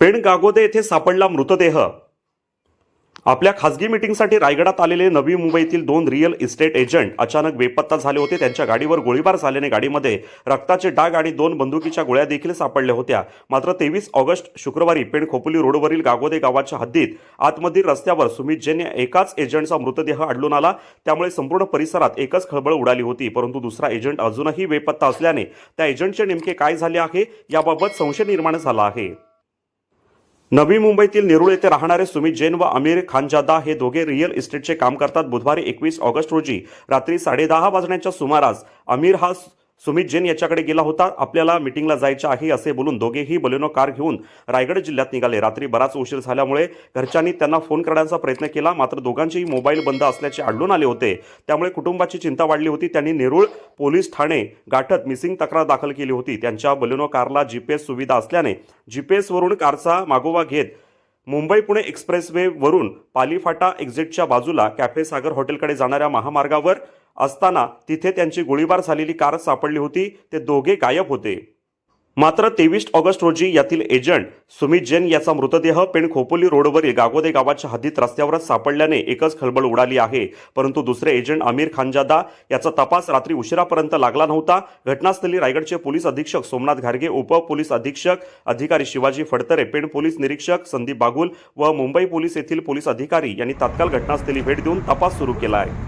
पेण गागोदे येथे सापडला मृतदेह. आपल्या खासगी मिटिंगसाठी रायगडात आलेले नवी मुंबईतील दोन रिअल इस्टेट एजंट अचानक बेपत्ता झाले होते. त्यांच्या गाडीवर गोळीबार झाल्याने गाडीमध्ये रक्ताचे डाग आणि दोन बंदुकीच्या गोळ्या देखील सापडल्या होत्या. मात्र तेवीस ऑगस्ट शुक्रवारी पेण खोपोली रोडवरील गागोदे गावाच्या हद्दीत आतमधील रस्त्यावर सुमित जैन या एकाच एजंटचा मृतदेह आढळून आला. त्यामुळे संपूर्ण परिसरात एकच खळबळ उडाली होती परंतु दुसरा एजंट अजूनही बेपत्ता असल्याने त्या एजंटचे नेमके काय झाले आहे याबाबत संशय निर्माण झाला आहे. नवी मुंबईतील नेरुळ येथे राहणारे सुमित जैन व आमिर खानजादा हे दोघे रिअल इस्टेटचे काम करतात. बुधवारी एकवीस ऑगस्ट रोजी रात्री साडेदहा वाजण्याच्या सुमारास आमिर हा सुमित जैन याच्याकडे गेला होता. आपल्याला मिटिंगला जायचं आहे असे बोलून दोघेही बलेनो कार घेऊन रायगड जिल्ह्यात निघाले. रात्री बराच उशीर झाल्यामुळे घरच्यांनी त्यांना फोन करण्याचा प्रयत्न केला. मात्र दोघांचेही मोबाईल बंद असल्याचे आढळून आले होते. त्यामुळे कुटुंबाची चिंता वाढली होती. त्यांनी नेरुळ पोलीस ठाणे गाठत मिसिंग तक्रार दाखल केली होती. त्यांच्या बलेनो कारला जीपीएस सुविधा असल्याने जीपीएसवरून कारचा मागोवा घेत मुंबई पुणे एक्सप्रेसवेवरून पालीफाटा एक्झिटच्या बाजूला कॅफे सागर हॉटेलकडे जाणाऱ्या महामार्गावर असताना तिथे त्यांची गोळीबार झालेली कार सापडली होती. ते दोघे गायब होते. मात्र तेवीस ऑगस्ट रोजी यातील एजंट सुमित जैन याचा मृतदेह पेण खोपोली रोडवरील गागोदे गावाच्या हद्दीत रस्त्यावरच सापडल्याने एकच खळबळ उडाली आहे. परंतु दुसरे एजंट आमिर खानजादा याचा तपास रात्री उशिरापर्यंत लागला नव्हता. घटनास्थळी रायगडचे पोलीस अधीक्षक सोमनाथ घारगे उप पोलीस अधीक्षक अधिकारी शिवाजी फडतरे पेण पोलीस निरीक्षक संदीप बागुल व मुंबई पोलीस येथील पोलीस अधिकारी यांनी तात्काळ घटनास्थळी भेट देऊन तपास सुरू केला आहे.